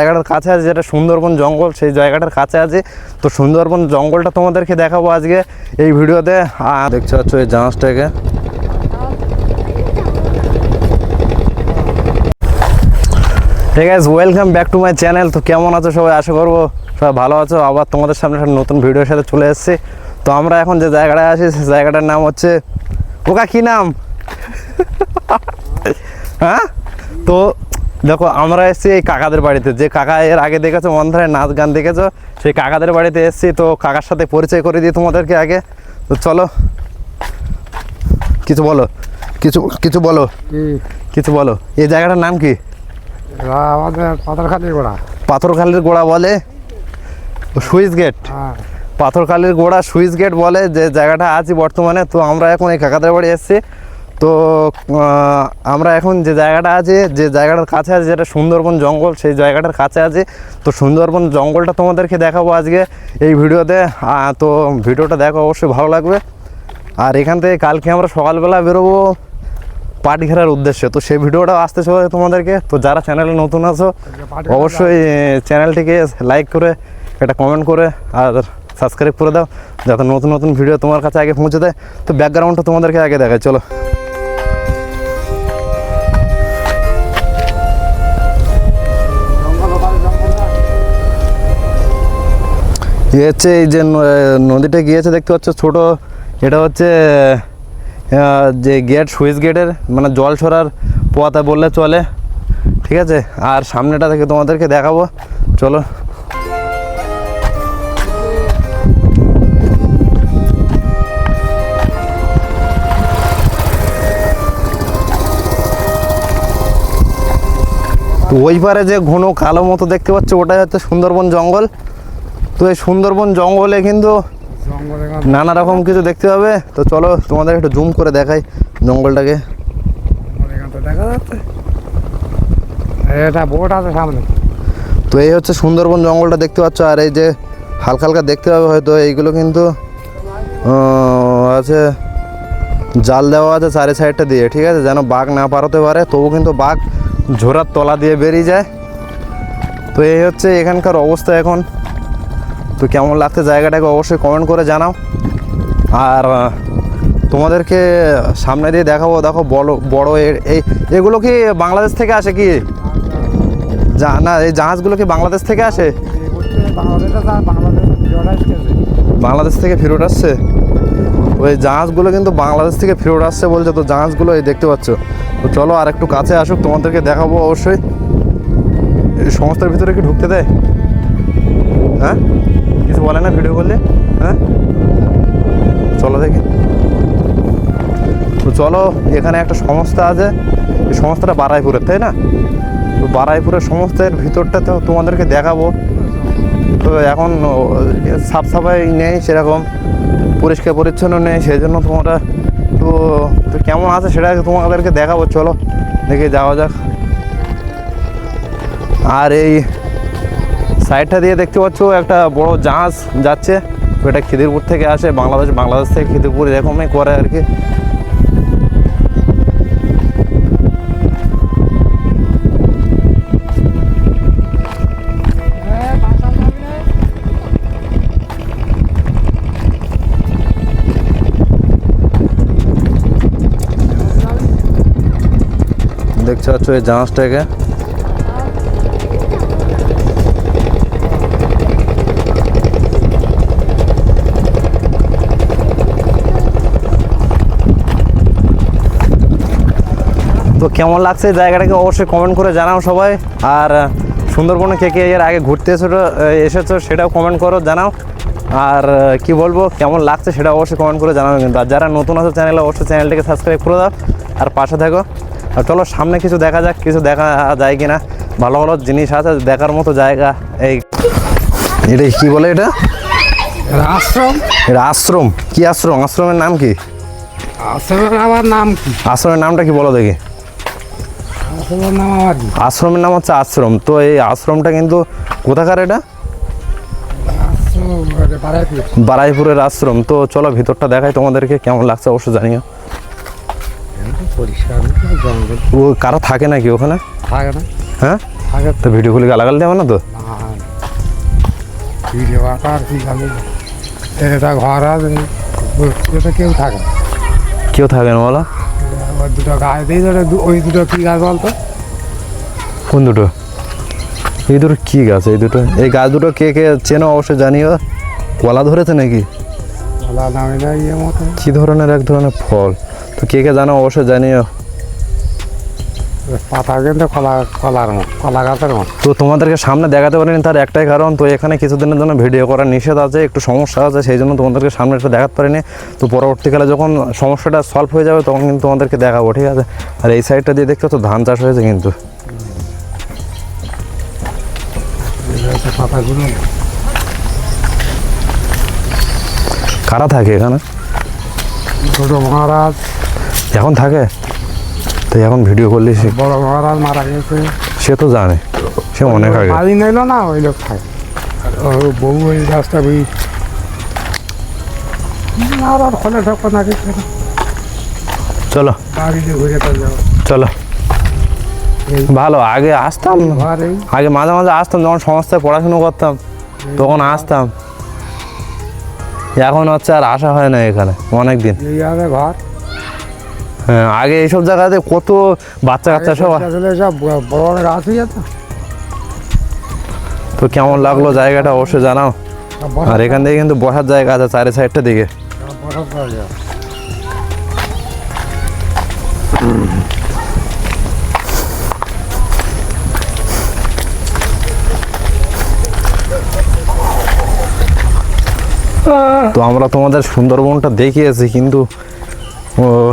জায়গাটার কাছে আছে যেটা সুন্দরবন জঙ্গল, সেই জায়গাটার কাছে আছে। তো সুন্দরবন জঙ্গলটা তোমাদেরকে দেখাবো আজকে এই ভিডিওতে। দেখতে পাচ্ছ এই জাহাজটাকে। ঠিক আছে welcome back to my channel তো কেমন আছো সবাই? আশা করব সবাই ভালো আছো। আবার তোমাদের সামনে একটা নতুন ভিডিওর সাথে চলে এসেছি। তো আমরা এখন যে জায়গাটায় আছি সেই জায়গাটার নাম হচ্ছে ওকা, কি নাম? হ্যাঁ? তো দেখো আমরা এসেছি এই কাকাদের বাড়িতে। যে কাকা এর আগে দেখেছ মন্ধারে নাচ গান দেখেছ সেই কাকাদের বাড়িতে এসেছি। তো কাকার সাথে পরিচয় করে দিই তোমাদেরকে আগে। তো চলো কিছু বলো কিছু কিছু বলো কিছু বলো। এই জায়গাটার নাম কি? পাথরখালির গোড়া। পাথরখালির গোড়া বলে সুইচ গেট। হ্যাঁ। পাথরখালির গোড়া সুইচ গেট বলে যে জায়গাটা আছি বর্তমানে। তো আমরা এখন এই কাকাদের বাড়ি এসেছি। তো আমরা এখন যে জায়গাটা আছে, যে জায়গাটার কাছে আছে যেটা সুন্দরবন জঙ্গল, সেই জায়গাটার কাছে আছে। তো সুন্দরবন জঙ্গলটা তোমাদেরকে দেখাবো আজকে এই ভিডিওতে। তো ভিডিওটা দেখো, অবশ্যই ভালো লাগবে। আর এখান থেকে কালকে আমরা সকালবেলা বেরোবো পাট ঘেরার উদ্দেশ্যে। তো সেই ভিডিওটাও আসতে চলে তোমাদেরকে। তো যারা চ্যানেলে নতুন আছো, অবশ্যই চ্যানেলটিকে লাইক করে এটা কমেন্ট করে, আর সাবস্ক্রাইব করে দাও, যাতে নতুন নতুন ভিডিও তোমার কাছে আগে পৌঁছে দেয়। তো ব্যাকগ্রাউন্ডটা তোমাদেরকে আগে দেখায়। চলো। হচ্ছে এই যে নদীটা গিয়েছে দেখতে পাচ্ছ, ছোট। এটা হচ্ছে যে গেট, সুইচ গেটের মানে জল ছড়ার পথা বললে চলে। ঠিক আছে? আর সামনেটা থেকে তোমাদেরকে দেখাবো। চলো। ওই পারে যে ঘন কালো মতো দেখতে পাচ্ছ, ওটাই হচ্ছে সুন্দরবন জঙ্গল। তো এই সুন্দরবন জঙ্গলে কিন্তু নানা রকম কিছু দেখতে পাবে তো চলো তোমাদের একটু জুম করে দেখাই জঙ্গলটাকে। দেখা যাচ্ছে এটা বোট আছে সামনে। তো এই হচ্ছে সুন্দরবন জঙ্গলটা দেখতে পাচ্ছ আর এই যে হালকা হালকা দেখতে পাবে হয়তো এইগুলো কিন্তু আছে জাল দেওয়া আছে চারি সাইডটা দিয়ে ঠিক আছে? যেন বাঘ না পারতে পারে তবু কিন্তু বাঘ ঝোরার তলা দিয়ে বেরিয়ে যায়। তো এই হচ্ছে এখানকার অবস্থা এখন। তো কেমন লাগছে জায়গাটাকে অবশ্যই কমেন্ট করে জানাও। আর তোমাদেরকে সামনে দিয়ে দেখাবো, দেখো বড় বড় এই এগুলো কি বাংলাদেশ থেকে আসে কি? না, এই জাহাজগুলো কি বাংলাদেশ থেকে আসে? বাংলাদেশ থেকে ফেরত আসছে? ওই জাহাজগুলো কিন্তু বাংলাদেশ থেকে ফেরত আসছে বলছে, তো জাহাজগুলো এই দেখতে পাচ্ছ। তো চলো আর একটু কাছে আসুক, তোমাদেরকে দেখাবো অবশ্যই। এই সংস্থার ভিতরে কি ঢুকতে দেয়? হ্যাঁ? কিছু বলে না ভিডিও করলে? হ্যাঁ? চলো দেখি। তো চলো, এখানে একটা সংস্থা আছে। এই সংস্থাটা বারাইপুরের, তাই না? তো বারাইপুরের সংস্থার ভিতরটা তো তোমাদেরকে দেখাবো। তো এখন সাফ সাফাই নেই সেরকম, পরিষ্কার পরিচ্ছন্ন নেই সেই জন্য তোমরা তো তো কেমন আছে সেটা তোমাদেরকে দেখাবো, চলো। দেখে যাওয়া যাক। আর এই সাইডটা দিয়ে দেখতে পাচ্ছ, একটা বড় জাহাজ যাচ্ছে। ওটা খিদিরপুর থেকে আসে, বাংলাদেশ বাংলাদেশ থেকে খিদিরপুর এরকমই করে আর কি। দেখতে পাচ্ছ এই জাহাজটাকে। কেমন লাগছে জায়গাটাকে অবশ্যই কমেন্ট করে জানাও সবাই। আর সুন্দরবনে কে কে এর আগে ঘুরতে এসেছ এসেছ সেটাও কমেন্ট করো জানাও। আর কি বলব কেমন লাগছে সেটা অবশ্যই কমেন্ট করে জানাও কিন্তু। আর যারা নতুন আছে চ্যানেলে অবশ্যই চ্যানেলটাকে সাবস্ক্রাইব করে দাও। আর পাশে থাকো। আর চলো সামনে কিছু দেখা যাক কিছু দেখা যায় কি না ভালো ভালো জিনিস আছে দেখার মতো জায়গা এই এটা কি বলে এটা? এটা আশ্রম। এটা আশ্রম। কি আশ্রম? আশ্রমের নাম কি? আশ্রমের আমার নাম কি? আশ্রমের নামটা কি বলো দেখি। আশ্রমের নাম আমার কি? আশ্রমের নাম হচ্ছে আশ্রম। তো এই আশ্রমটা কিন্তু কোথাকার এটা? বারাইপুরের আশ্রম। তো চলো ভিতরটা দেখাই তোমাদেরকে কেমন লাগছে অবশ্য জানিও। ও কারা থাকে নাকি ওখানে? থাকে না। হ্যাঁ? থাকে তো। ভিডিওগুলি গালাগাল দেবে না তো? ভিডিও আকার কি এটা ঘর আছে। কেউ থাকে। কেউ থাকে না বলো? ওই দুটো গাছ এই দুটো ওই দুটো কী গাছ বলতো? কোন দুটো? এই দুটো কি গাছ এই দুটো? এই গাছ দুটো কে কে চেনো অবশ্যই জানিও। কলা ধরেছে নাকি? কলা নামে না ইয়ে মতো। কী ধরনের এক ধরনের ফল? তো কে কে জানো অবশ্যই জানিও। পাতা কিন্তু কলা কলার কলা গাছের মতো। তো তোমাদেরকে সামনে দেখাতে পারিনি তার একটাই কারণ তো এখানে কিছুদিনের জন্য ভিডিও করার নিষেধ আছে একটু সমস্যা আছে সেই জন্য তোমাদেরকে সামনে একটু দেখাতে পারিনি। তো পরবর্তীকালে যখন সমস্যাটা সলভ হয়ে যাবে তখন কিন্তু তোমাদেরকে দেখাবো ঠিক আছে? আর এই সাইডটা দিয়ে দেখতে তো ধান চাষ হয়েছে কিন্তু। পাতাগুলো কারা থাকে এখানে? ছোটো মহারাজ। এখন থাকে? তো এখন ভিডিও করলি সে- বড় মহারাজ মারা গেছে। সে তো জানে। সে অনেক আগে। বাড়ি নিল না ওই লোক থাকে আর ও বউ ওই রাস্তা আর আর ঠক নাকি চলো। বাড়িতে ঘুরে যাব চলো। ভালো আগে আসতাম। আগে মাঝে মাঝে আসতাম যখন সংস্থায় পড়াশুনো করতাম তখন আসতাম। এখন হচ্ছে আর আসা হয় না এখানে অনেক দিন ঘর। হ্যাঁ আগে এইসব জায়গাতে কত বাচ্চা কাচ্চা সব আসলে সব বড় বড় গাছ হয়ে যেত। তো কেমন লাগল জায়গাটা অবশ্যই জানাও। আর এখান থেকে কিন্তু বসার জায়গা আছে চারি সাইডটা দিকে। তো আমরা তোমাদের সুন্দরবনটা দেখিয়েছি কিন্তু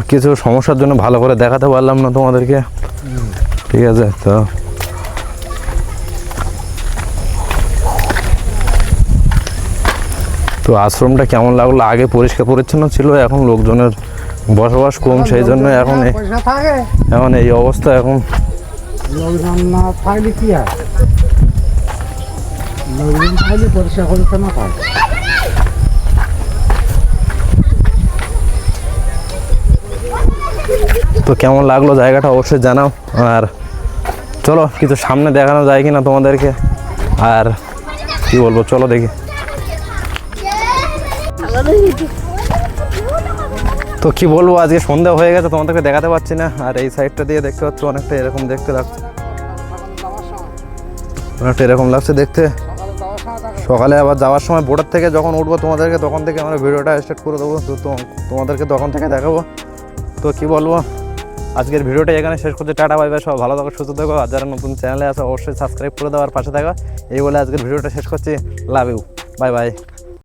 কিছু সমস্যার জন্য ভালো করে দেখাতে পারলাম না তোমাদেরকে। ঠিক আছে তো। তো আশ্রমটা কেমন লাগল? আগে পরিষ্কার পরিচ্ছন্ন ছিল এখন লোকজনের বসবাস কম সেই জন্য এখন এখন এই অবস্থা এখন। লোকজন না তো কেমন লাগল জায়গাটা অবশ্যই জানাও। আর চলো, কিছু সামনে দেখানো যায় কি না তোমাদেরকে। আর কি বলব, চলো দেখি। তো কি বলব, আজকে সন্ধ্যা হয়ে গেছে, তোমাদেরকে দেখাতে পাচ্ছি না। আর এই সাইডটা দিয়ে দেখতে পাচ্ছ, অনেকটা এরকম দেখতে লাগছে অনেকটা এরকম লাগছে দেখতে। সকালে আবার যাওয়ার সময় বোর্ডার থেকে যখন উঠবো তোমাদেরকে, তখন থেকে আমরা ভিডিওটা স্টার্ট করে দেবো। তো- তোমাদেরকে তখন থেকে দেখাবো। তো কি বলব? আজকের ভিডিওটা এখানে শেষ করতে টাটা বাই বাই সব ভালো থাকো, সুস্থ থাকো, আর যারা নতুন চ্যানেলে আছে, অবশ্যই সাবস্ক্রাইব করে দেওয়ার পাশে থাকো। এই বলে আজকের ভিডিওটা শেষ করছি লাভ ইউ বাই বাই